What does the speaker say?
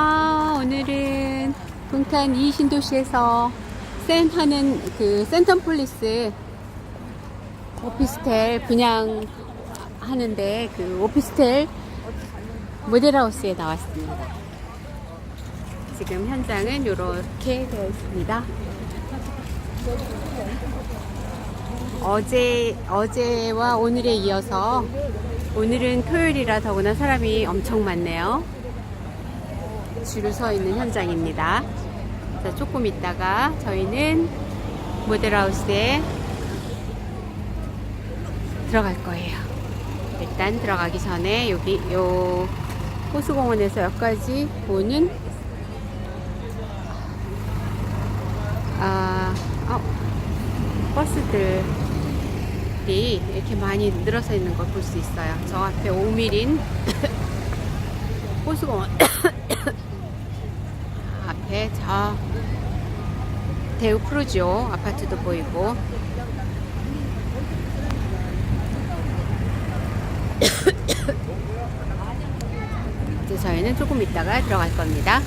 아, 오늘은 동탄 이신도시에서 센 하는 그 센텀폴리스 오피스텔 분양 하는데 그 오피스텔 모델하우스에 나왔습니다. 지금 현장은 이렇게 되어 있습니다. 어제, 어제와 오늘에 이어서 오늘은 토요일이라 더구나 사람이 엄청 많네요. 줄을 서 있는 현장입니다. 자, 조금 있다가 저희는 모델하우스에 들어갈 거예요. 일단 들어가기 전에 여기 요 호수공원에서 여기까지 오는 아, 어, 버스들이 이렇게 많이 늘어서 있는 걸 볼 수 있어요. 저 앞에 오밀인 호수공원 앞에 저 대우 프루지오 아파트도 보이고 이제 저희는 조금 있다가 들어갈 겁니다.